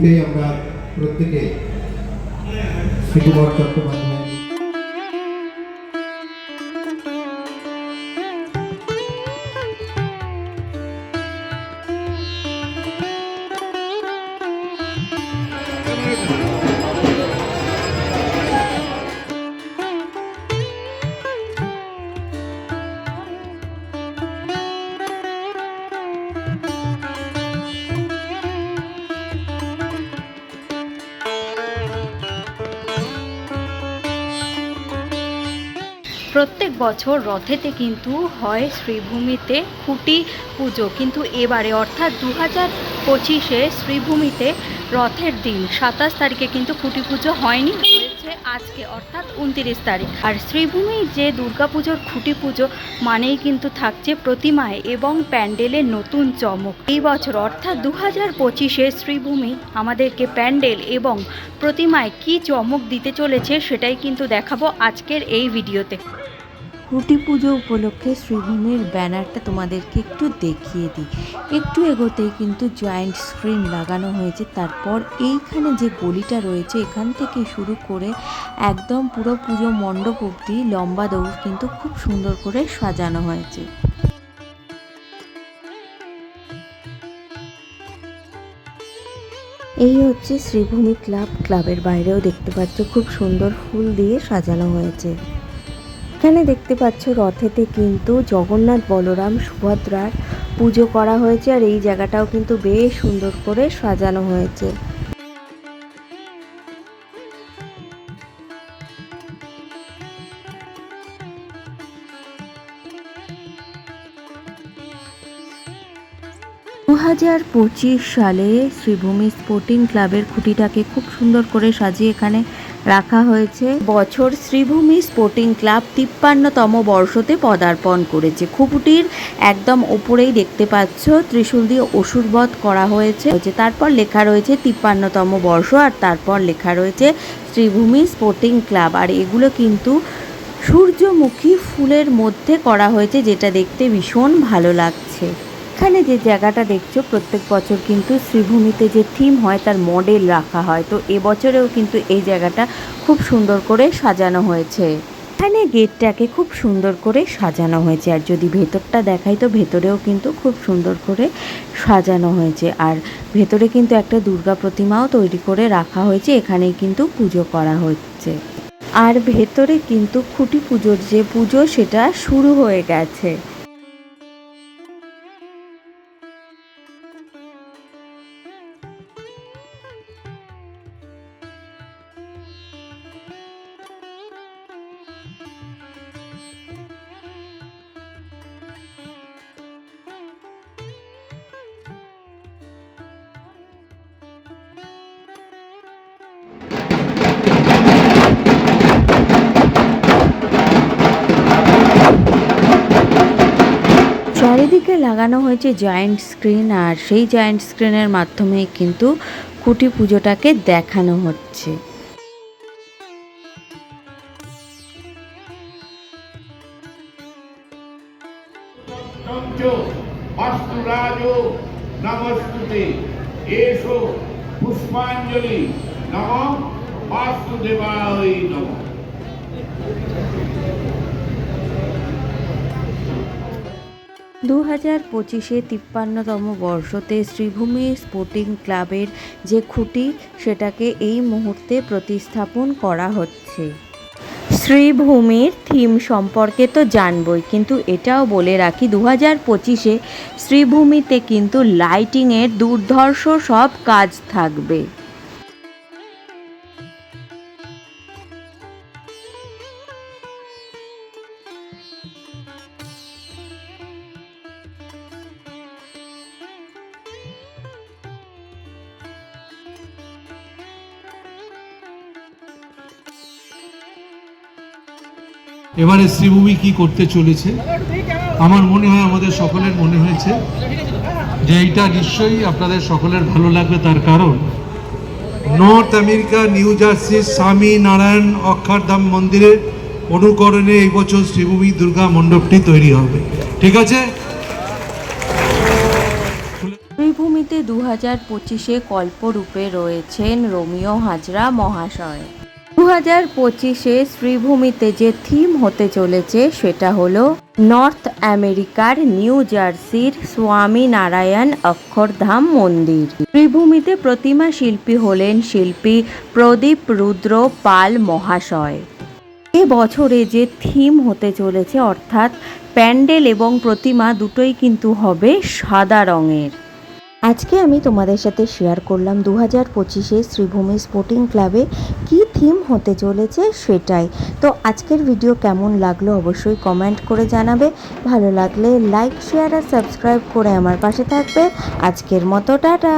মুহূর্তে আমরা প্রত্যেকে শ্রীকুমার চট্টোপাধ্যায় প্রত্যেক বছর রথেতে কিন্তু হয় শ্রীভূমিতে খুঁটি পুজো। কিন্তু এবারে অর্থাৎ দু হাজার পঁচিশে শ্রীভূমিতে রথের দিন, সাতাশ তারিখে কিন্তু খুঁটি পুজো হয়নি, হয়েছে আজকে, অর্থাৎ উনতিরিশ তারিখ। আর শ্রীভূমির যে দুর্গাপুজোর খুঁটি পুজো মানেই কিন্তু থাকছে প্রতিমায় এবং প্যান্ডেলের নতুন চমক। এই বছর, অর্থাৎ দু হাজার পঁচিশে শ্রীভূমি আমাদেরকে প্যান্ডেল এবং প্রতিমায় কি চমক দিতে চলেছে সেটাই কিন্তু দেখাবো আজকের এই ভিডিওতে। খুঁটি পুজো উপলক্ষে শ্রীভূমির ব্যানারটা তোমাদেরকে একটু দেখিয়ে দিই। একটু এগোতেই কিন্তু জয়েন্ট স্ক্রিন লাগানো হয়েছে। তারপর এইখানে যে গলিটা রয়েছে, এখান থেকে শুরু করে একদম পুরো পুজো মণ্ডপ অবধি লম্বা দৌড় কিন্তু খুব সুন্দর করে সাজানো হয়েছে। এই হচ্ছে শ্রীভূমি ক্লাব। ক্লাবের বাইরেও দেখতে পাচ্ছ খুব সুন্দর ফুল দিয়ে সাজানো হয়েছে। এখানে দেখতে পাচ্ছ রথেতে কিন্তু জগন্নাথ, বলরাম, সুভদ্রার পুজো করা হয়েছে আর এই জায়গাটাও কিন্তু বেশ সুন্দর করে সাজানো হয়েছে। দু হাজার পঁচিশ সালে শ্রীভূমি স্পোর্টিং ক্লাবের খুঁটিটাকে খুব সুন্দর করে সাজিয়ে এখানে রাখা হয়েছে। বছর শ্রীভূমি স্পোর্টিং ক্লাব তিপ্পান্নতম বর্ষতে পদার্পণ করেছে। খুপুটির একদম ওপরেই দেখতে পাচ্ছ, ত্রিশূল দিয়ে অসুরবধ করা হয়েছে। তারপর লেখা রয়েছে তিপ্পান্নতম বর্ষ, আর তারপর লেখা রয়েছে শ্রীভূমি স্পোর্টিং ক্লাব। আর এগুলো কিন্তু সূর্যমুখী ফুলের মধ্যে করা হয়েছে, যেটা দেখতে ভীষণ ভালো লাগছে। এখানে যে জায়গাটা দেখছ, প্রত্যেক বছর কিন্তু শ্রীভূমিতে যে থিম হয়, তার মডেল রাখা হয়। তো এবছরেও কিন্তু এই জায়গাটা খুব সুন্দর করে সাজানো হয়েছে। এখানে গেটটাকে খুব সুন্দর করে সাজানো হয়েছে। আর যদি ভেতরটা দেখাই, তো ভেতরেও কিন্তু খুব সুন্দর করে সাজানো হয়েছে। আর ভেতরে কিন্তু একটা দুর্গা প্রতিমাও তৈরি করে রাখা হয়েছে। এখানেই কিন্তু পুজো করা হচ্ছে। আর ভেতরে কিন্তু খুঁটি পুজোর যে পুজো, সেটা শুরু হয়ে গেছে। চারিদিকে লাগানো হয়েছে জয়েন্ট স্ক্রিন আর সেই জয়েন্ট স্ক্রিনের মাধ্যমে কিন্তু খুঁটি পুজোটাকে দেখানো হচ্ছে। পুষ্পাঞ্জলি। নম নম। দু হাজার পঁচিশে তিপ্পান্নতম বর্ষতে শ্রীভূমি স্পোর্টিং ক্লাবের যে খুঁটি, সেটাকে এই মুহূর্তে প্রতিস্থাপন করা হচ্ছে। শ্রীভূমির থিম সম্পর্কে তো জানবই, কিন্তু এটাও বলে রাখি দু হাজার পঁচিশে শ্রীভূমিতে কিন্তু লাইটিংয়ের দুর্ধর্ষ সব কাজ থাকবে। এবারে শ্রীভূমি কি করতে চলেছে? আমার মনে হয়, আমাদের সকলের মনে হয়েছে যে এইটা নিশ্চয়ই আপনাদের সকলের ভালো লাগবে। তার কারণ, নর্থ আমেরিকা, নিউ জার্সির স্বামী নারায়ণ অক্ষরধাম মন্দিরের অনুকরণে এই বছর শ্রীভূমি দুর্গা মণ্ডপটি তৈরি হবে। ঠিক আছে? শ্রীভূমি শ্রীভূমিতে দু হাজার পঁচিশে কল্পরূপে রয়েছেন রোমিও হাজরা মহাশয়। হাজার পঁচিশে শ্রীভূমিতে যে থিম হতে চলেছে সেটা হলো নর্থ আমেরিকার নিউ জার্সির স্বামী নারায়ণ অক্ষরধাম মন্দির। শ্রীভূমিতে প্রতিমা শিল্পী হলেন শিল্পী প্রদীপ রুদ্র পাল মহাশয়। এ বছরে যে থিম হতে চলেছে, অর্থাৎ প্যান্ডেল এবং প্রতিমা দুটোই কিন্তু হবে সাদা রঙের। আজকে আমি তোমাদের সাথে শেয়ার করলাম দু হাজার পঁচিশে শ্রীভূমি স্পোর্টিং ক্লাবে কি থিম হতে চলেছে সেটাই। তো আজকের ভিডিও কেমন লাগল অবশ্যই কমেন্ট করে জানাবে। ভালো লাগলে লাইক শেয়ার আর সাবস্ক্রাইব করে আমার পাশে থাকবে। আজকের মতো, টাটা!